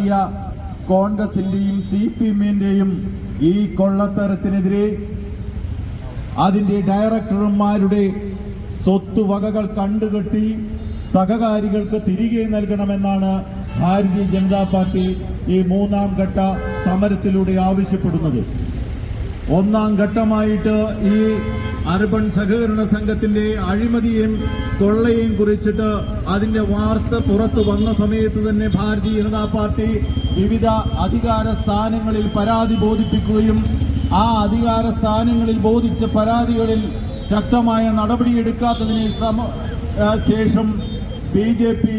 നടത്തിയ കോൺഗ്രസിന്റെയും C P എമ്മിന്റെയും ഈ കൊള്ളത്തരത്തിനെതിരെ അതിന്റെ ഡയറക്ടർമാരുടെ സ്വത്തുവകകൾ കണ്ടുകെട്ടി സഹകാരികൾക്ക് തിരികെ നൽകണമെന്നാണ് ഭാരതീയ ജനതാ പാർട്ടി ഈ മൂന്നാം ഘട്ട സമരത്തിലൂടെ ആവശ്യപ്പെടുന്നത്. ഒന്നാം ഘട്ടമായിട്ട് ഈ അർബൻ സഹകരണ സംഘത്തിന്റെ അഴിമതിയും കൊള്ളയും കുറിച്ചിട്ട് അതിന്റെ വാർത്ത പുറത്തു വന്ന സമയത്ത് തന്നെ ഭാരതീയ ജനതാ പാർട്ടി വിവിധ അധികാര സ്ഥാനങ്ങളിൽ പരാതി ബോധിപ്പിക്കുകയും ആ അധികാര സ്ഥാനങ്ങളിൽ ബോധിച്ച പരാതികളിൽ ശക്തമായ നടപടിയെടുക്കാത്തതിന് സമ ശേഷം ബി ജെ പി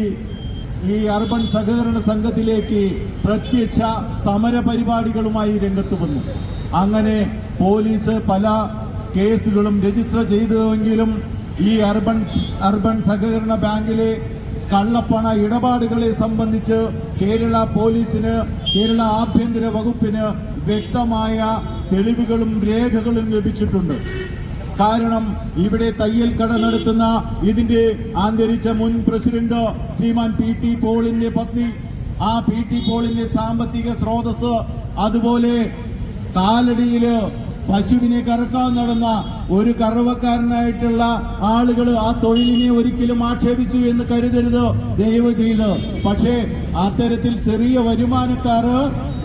ഈ അർബൻ സഹകരണ സംഘത്തിലേക്ക് പ്രത്യക്ഷ സമര പരിപാടികളുമായി രംഗത്ത് വന്നു. അങ്ങനെ പോലീസ് പല കേസുകളും രജിസ്റ്റർ ചെയ്തുവെങ്കിലും ഈ അർബൻ അർബൻ സഹകരണ ബാങ്കിലെ കള്ളപ്പണ ഇടപാടുകളെ സംബന്ധിച്ച് കേരള പോലീസിന് കേരള ആഭ്യന്തര വകുപ്പിന് വ്യക്തമായ തെളിവുകളും രേഖകളും ലഭിച്ചിട്ടുണ്ട്. കാരണം ഇവിടെ തയ്യൽ കട നടത്തുന്ന ഇതിന്റെ ആന്തരിച്ച മുൻ പ്രസിഡന്റ് ശ്രീമാൻ പി ടി പോളിന്റെ പത്നി ആ പി ടി പോളിന്റെ സാമ്പത്തിക സ്രോതസ് അതുപോലെ കാലടിയിൽ പശുവിനെ കറക്കാൻ നടന്ന ഒരു കറവക്കാരനായിട്ടുള്ള ആളുകൾ ആ തൊഴിലിനെ ഒരിക്കലും ആക്ഷേപിച്ചു എന്ന് കരുതരുത് ദയവ് ചെയ്ത്. പക്ഷേ അത്തരത്തിൽ ചെറിയ വരുമാനക്കാർ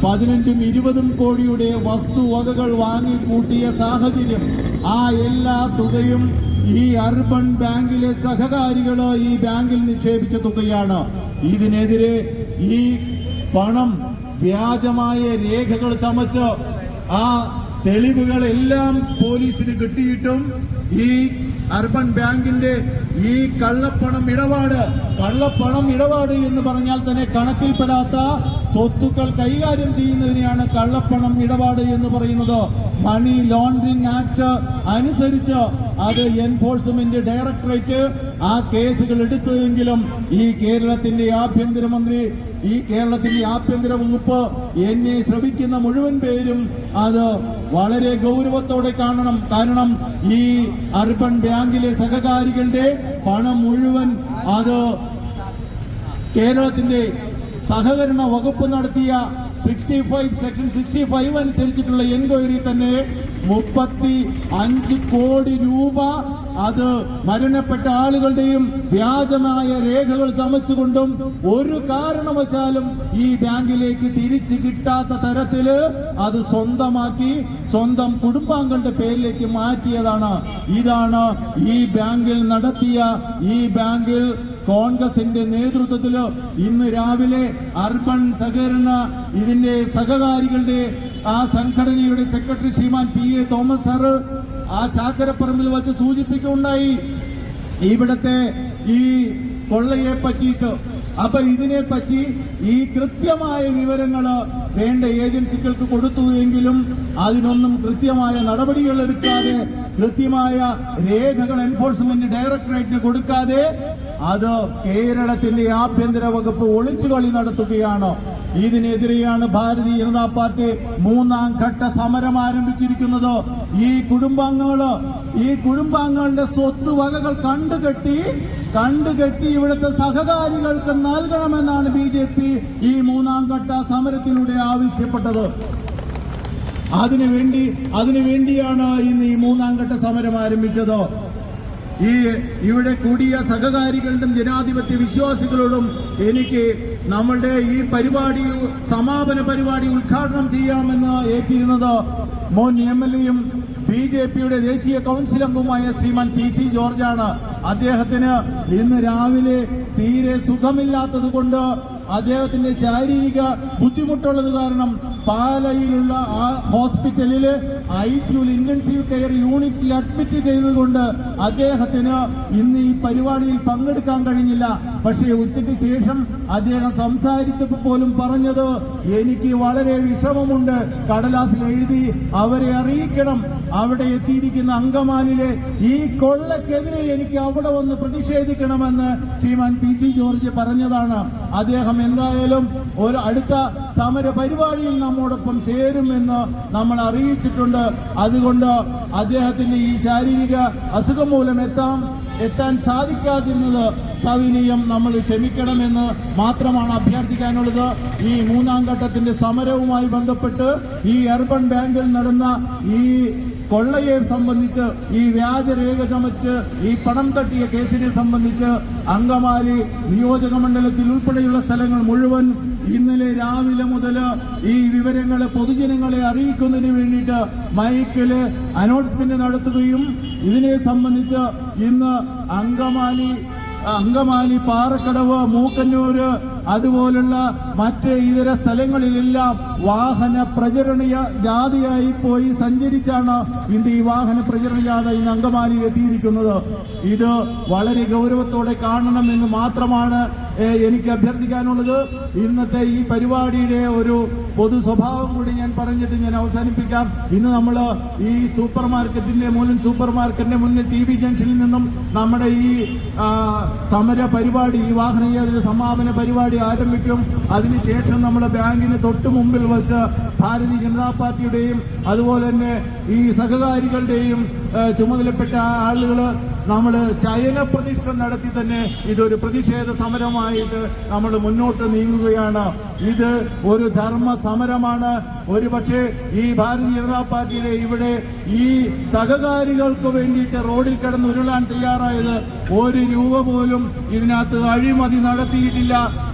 പതിനഞ്ചും ഇരുപതും കോടിയുടെ വസ്തുവകകൾ വാങ്ങി കൂട്ടിയ സാഹചര്യം ആ എല്ലാ തുകയും ഈ അർബൻ ബാങ്കിലെ സഹകാരികൾ ഈ ബാങ്കിൽ നിക്ഷേപിച്ച തുകയാണ്. ഇതിനെതിരെ ഈ പണം വ്യാജമായ രേഖകൾ ചമച്ച് ആ തെളിവുകളെല്ലാം പോലീസിന് കിട്ടിയിട്ടും ഈ അർബൻ ബാങ്കിന്റെ ഈ കള്ളപ്പണം ഇടപാട് കള്ളപ്പണം ഇടപാട് എന്ന് പറഞ്ഞാൽ തന്നെ കണക്കിൽപ്പെടാത്ത സ്വത്തുക്കൾ കൈകാര്യം ചെയ്യുന്നതിനെയാണ് കള്ളപ്പണം ഇടപാട് എന്ന് പറയുന്നത്. മണി ലോണ്ടറിംഗ് ആക്ട് അനുസരിച്ച് അത് എൻഫോഴ്സ്മെന്റ് ഡയറക്ടറേറ്റ് ആ കേസുകൾ എടുത്തതെങ്കിലും ഈ കേരളത്തിന്റെ ആഭ്യന്തരമന്ത്രി ഈ കേരളത്തിന്റെ ആഭ്യന്തര വകുപ്പ് എന്നെ ശ്രമിക്കുന്ന മുഴുവൻ പേരും അത് വളരെ ഗൗരവത്തോടെ കാണണം. കാരണം ഈ അർബൻ ബാങ്കിലെ സഹകാരികളുടെ പണം മുഴുവൻ അത് കേരളത്തിന്റെ സഹകരണ വകുപ്പ് നടത്തിയ sixty five section sixty five അനുസരിച്ചിട്ടുള്ള എൻക്വയറി തന്നെ മുപ്പത്തി അഞ്ച് കോടി രൂപ അത് മരണപ്പെട്ട ആളുകളുടെയും വ്യാജമായ രേഖകൾ ചമച്ചുകൊണ്ടും ഒരു കാരണവശാലും ഈ ബാങ്കിലേക്ക് തിരിച്ചു കിട്ടാത്ത തരത്തിൽ അത് സ്വന്തമാക്കി സ്വന്തം കുടുംബാംഗങ്ങളുടെ പേരിലേക്ക് മാറ്റിയതാണ്. ഇതാണ് ഈ ബാങ്കിൽ നടത്തിയ ഈ ബാങ്കിൽ കോൺഗ്രസിന്റെ നേതൃത്വത്തിൽ ഇന്ന് രാവിലെ അർബൻ സഹകരണ ഇതിന്റെ സഹകാരികളുടെ ആ സംഘടനയുടെ secretary Shriman P A Thomas sir ആ ചാക്കരപ്പറമ്പിൽ വച്ച് സൂചിപ്പിക്കുകയുണ്ടായി. ഇവിടത്തെ ഈ കൊള്ളയെ പറ്റിയിട്ട്. അപ്പൊ ഇതിനെ പറ്റി ഈ കൃത്യമായ വിവരങ്ങൾ വേണ്ട ഏജൻസികൾക്ക് കൊടുത്തു എങ്കിലും അതിനൊന്നും കൃത്യമായ നടപടികൾ എടുക്കാതെ കൃത്യമായ രേഖകൾ എൻഫോഴ്സ്മെന്റ് ഡയറക്ടറേറ്റിന് കൊടുക്കാതെ അത് കേരളത്തിന്റെ ആഭ്യന്തര വകുപ്പ് ഒളിച്ചുകളി നടത്തുകയാണ്. ഇതിനെതിരെയാണ് ഭാരതീയ ജനതാ പാർട്ടി മൂന്നാം ഘട്ട സമരം ആരംഭിച്ചിരിക്കുന്നത്. ഈ കുടുംബാംഗങ്ങൾ ഈ കുടുംബാംഗങ്ങളുടെ സ്വത്ത് വകകൾ കണ്ടുകെട്ടി കണ്ടുകെട്ടി ഇവിടുത്തെ സഹകാരികൾക്ക് നൽകണമെന്നാണ് ബി ജെ പി ഈ മൂന്നാം ഘട്ട സമരത്തിലൂടെ ആവശ്യപ്പെട്ടത്. അതിനുവേണ്ടി അതിനുവേണ്ടിയാണ് ഇന്ന് ഈ മൂന്നാം ഘട്ട സമരം ആരംഭിച്ചത്. ഈ ഇവിടെ കൂടിയ സഹകാരികളുടെ ജനാധിപത്യ വിശ്വാസികളോടും എനിക്ക് നമ്മളുടെ ഈ പരിപാടി സമാപന പരിപാടി ഉദ്ഘാടനം ചെയ്യാമെന്ന് ഏറ്റിരുന്നത് മോൻ എം എൽ എയും ബി ജെ പിയുടെ ദേശീയ കൗൺസിൽ അംഗവുമായ ശ്രീമാൻ പി സി ജോർജാണ്. അദ്ദേഹത്തിന് ഇന്ന് രാവിലെ തീരെ സുഖമില്ലാത്തത് കൊണ്ട് അദ്ദേഹത്തിന്റെ ശാരീരിക ബുദ്ധിമുട്ടുള്ളത് കാരണം പാലയിലുള്ള ആ ഹോസ്പിറ്റലിൽ ഐ സിയുൽ ഇന്റൻസീവ് കെയർ യൂണിറ്റിൽ അഡ്മിറ്റ് ചെയ്തതുകൊണ്ട് അദ്ദേഹത്തിന് ഇന്ന് ഈ പരിപാടിയിൽ പങ്കെടുക്കാൻ കഴിഞ്ഞില്ല. പക്ഷേ ഉച്ചയ്ക്ക് ശേഷം അദ്ദേഹം സംസാരിച്ചപ്പോൾ പോലും പറഞ്ഞത് എനിക്ക് വളരെ വിഷമമുണ്ട്. കടലാസിൽ എഴുതി അവരെ അറിയിക്കണം. അവിടെ എത്തിയിരിക്കുന്ന അങ്കമാലിലെ ഈ കൊള്ളക്കെതിരെ എനിക്ക് അവിടെ വന്ന് പ്രതിഷേധിക്കണമെന്ന് ശ്രീമാൻ പി സി ജോർജ് പറഞ്ഞതാണ്. അദ്ദേഹം എന്തായാലും ഒരു അടുത്ത സമര പരിപാടിയിൽ നമ്മോടൊപ്പം ചേരുമെന്ന് നമ്മൾ അറിയിച്ചിട്ടുണ്ട്. അതുകൊണ്ട് അദ്ദേഹത്തിന്റെ ഈ ശാരീരിക അസുഖം മൂലം എത്താൻ എത്താൻ സാധിക്കാതിരുന്നത് സവിനയം നമ്മൾ ക്ഷമിക്കണമെന്ന് മാത്രമാണ് അഭ്യർത്ഥിക്കാനുള്ളത്. ഈ മൂന്നാം ഘട്ടത്തിന്റെ സമരവുമായി ബന്ധപ്പെട്ട് ഈ അർബൻ ബാങ്കിൽ നടന്ന ഈ കൊള്ളയെ സംബന്ധിച്ച് ഈ വ്യാജരേഖ ചമച്ച് ഈ പണം തട്ടിയ കേസിനെ സംബന്ധിച്ച് അങ്കമാലി നിയോജക മണ്ഡലത്തിൽ ഉൾപ്പെടെയുള്ള സ്ഥലങ്ങൾ മുഴുവൻ ഇന്നലെ രാവിലെ മുതൽ ഈ വിവരങ്ങളെ പൊതുജനങ്ങളെ അറിയിക്കുന്നതിന് വേണ്ടിയിട്ട് മൈക്കിൽ അനൗൺസ്മെന്റ് നടത്തുകയും ഇതിനെ സംബന്ധിച്ച് ഇന്ന് അങ്കമാലി അങ്കമാലി പാറക്കടവ് മൂക്കന്നൂര് അതുപോലുള്ള മറ്റ് ഇതര സ്ഥലങ്ങളിലെല്ലാം വാഹന പ്രചരണ ജാഥയായി പോയി സഞ്ചരിച്ചാണ് ഇന്ന് ഈ വാഹന പ്രചരണ ജാഥ ഇന്ന് അങ്കമാലിയിൽ എത്തിയിരിക്കുന്നത്. ഇത് വളരെ ഗൗരവത്തോടെ കാണണമെന്ന് മാത്രമാണ് എനിക്ക് അഭ്യർത്ഥിക്കാനുള്ളത്. ഇന്നത്തെ ഈ പരിപാടിയുടെ ഒരു പൊതു സ്വഭാവം കൂടി ഞാൻ പറഞ്ഞിട്ട് ഞാൻ അവസാനിപ്പിക്കാം. ഇന്ന് നമ്മൾ ഈ സൂപ്പർ മാർക്കറ്റിന്റെ മൂലൻ സൂപ്പർ മാർക്കറ്റിന്റെ മുന്നിൽ ടി ബി ജംഗ്ഷനിൽ നിന്നും നമ്മുടെ ഈ സമര പരിപാടി ഈ വാഹനയാത്ര സമാപന പരിപാടി ആരംഭിക്കും അതിനുശേഷം നമ്മുടെ ബാങ്കിന് തൊട്ട് മുമ്പിൽ വച്ച് ഭാരതീയ ജനതാ പാർട്ടിയുടെയും അതുപോലെ തന്നെ ഈ സഹകാരികളുടെയും ചുമതലപ്പെട്ട ആളുകൾ നമ്മൾ ശയന പ്രതിഷ്ഠ നടത്തി തന്നെ ഇതൊരു പ്രതിഷേധ സമരമായിട്ട് നമ്മൾ മുന്നോട്ട് നീങ്ങുകയാണ്. ഇത് ഒരു ധർമ്മ സമരമാണ്. ഒരുപക്ഷെ ഈ ഭാരതീയ ജനതാ പാർട്ടിയിലെ ഇവിടെ ഈ സഹകാരികൾക്ക് വേണ്ടിയിട്ട് റോഡിൽ കിടന്ന് ഉരുളാൻ തയ്യാറായത് ഒരു രൂപ പോലും ഇതിനകത്ത് അഴിമതി നടത്തിയിട്ടില്ല.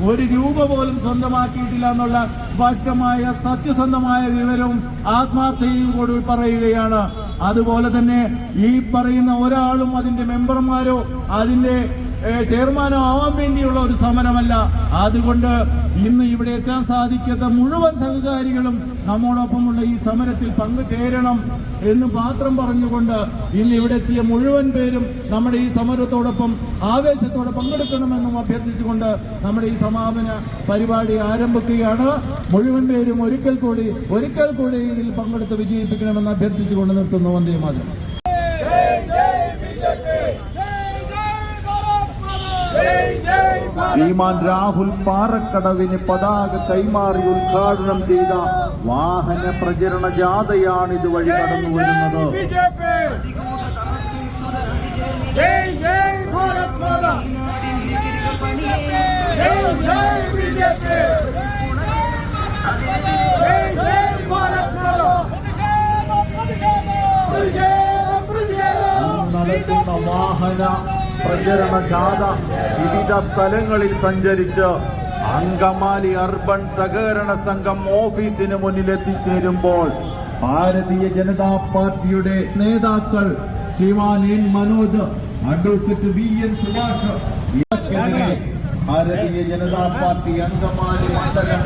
ഒരു രൂപ പോലും സ്വന്തമാക്കിയിട്ടില്ല എന്നുള്ള സ്പഷ്ടമായ സത്യസന്ധമായ വിവരവും ആത്മാർത്ഥയും കൂടി പറയുകയാണ്. അതുപോലെ തന്നെ ഈ പറയുന്ന ഒരാളും അതിന്റെ മെമ്പർമാരോ അതിന്റെ ചെയർമാനോ ആവാൻ വേണ്ടിയുള്ള ഒരു സമരമല്ല. അതുകൊണ്ട് ഇന്ന് ഇവിടെ എത്താൻ സാധിക്കാത്ത മുഴുവൻ സഹകാരികളും നമ്മോടൊപ്പമുള്ള ഈ സമരത്തിൽ പങ്കുചേരണം എന്ന് മാത്രം പറഞ്ഞുകൊണ്ട് ഇന്ന് ഇവിടെ എത്തിയ മുഴുവൻ പേരും നമ്മുടെ ഈ സമരത്തോടൊപ്പം ആവേശത്തോടെ പങ്കെടുക്കണമെന്നും അഭ്യർത്ഥിച്ചുകൊണ്ട് നമ്മുടെ ഈ സമാപന പരിപാടി ആരംഭിക്കുകയാണ്. മുഴുവൻ പേരും ഒരിക്കൽ കൂടി ഒരിക്കൽ കൂടി ഇതിൽ പങ്കെടുത്ത് വിജയിപ്പിക്കണമെന്ന് അഭ്യർത്ഥിച്ചുകൊണ്ട് നിർത്തുന്നു. വന്ദേ മാതരം. ശ്രീമാൻ രാഹുൽ പാറക്കടവിന് പതാക കൈമാറി ഉദ്ഘാടനം ചെയ്ത വാഹന പ്രചരണ ജാഥയാണ് ഇതുവഴി കടന്നു വരുന്നത്. വാഹന പ്രചരണ ജാഥ വിവിധ സ്ഥലങ്ങളിൽ സഞ്ചരിച്ച് അങ്കമാലി അർബൻ സഹകരണ സംഘം ഓഫീസിന് മുന്നിൽ എത്തിച്ചേരുമ്പോൾ ഭാരതീയ ജനതാ പാർട്ടിയുടെ നേതാക്കൾ Shriman N Manoj advocate V N Subhash Bharatiya Janata party Angamaly മണ്ഡലം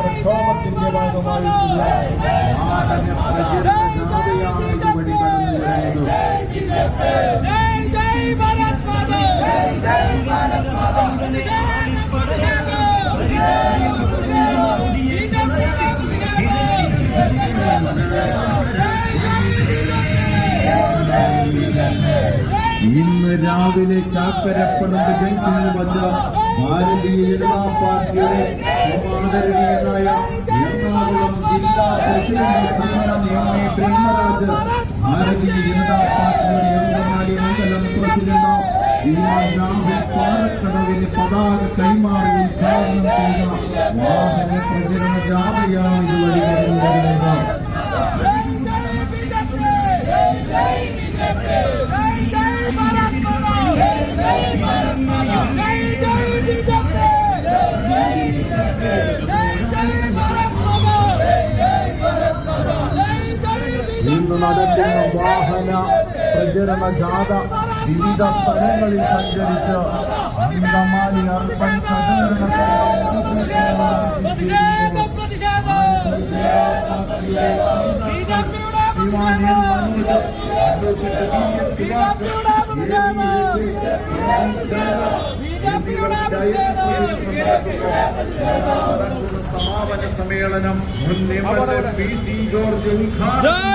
പ്രക്ഷോഭത്തിന്റെ ഭാഗമായിട്ടുള്ള ഇന്ന് രാവിലെ ചാക്കരപ്പറമ്പ് ജംഗ്ഷനിൽ വച്ച് ഭാരതീയ ജനതാ പാർട്ടിയുടെ സമാദരണീയനായ ജില്ലാ പ്രസിഡന്റ് ബ്രഹ്മരാജ് ഭാരതീയ ജനതാ പാർട്ടിയുടെ അങ്കമാലി മണ്ഡലം പ്രസിഡന്റ് ശ്രീമാൻ പതാക കൈമാറി ഉദ്ഘാടനം ചെയ്ത വാഹന പ്രചരണ ജാഥയാണ് നടന്നു വരുന്നത് നടക്കുന്ന വാഹന പ്രചരണ ജാഥ വിവിധ സ്ഥലങ്ങളിൽ സഞ്ചരിച്ച് അങ്കമാലി അർപ്പൺ സഹകരണ സംഘം സമാപന സമ്മേളനം മുൻ എ പി സി ജോർജ് ഉദ്ഘാടനം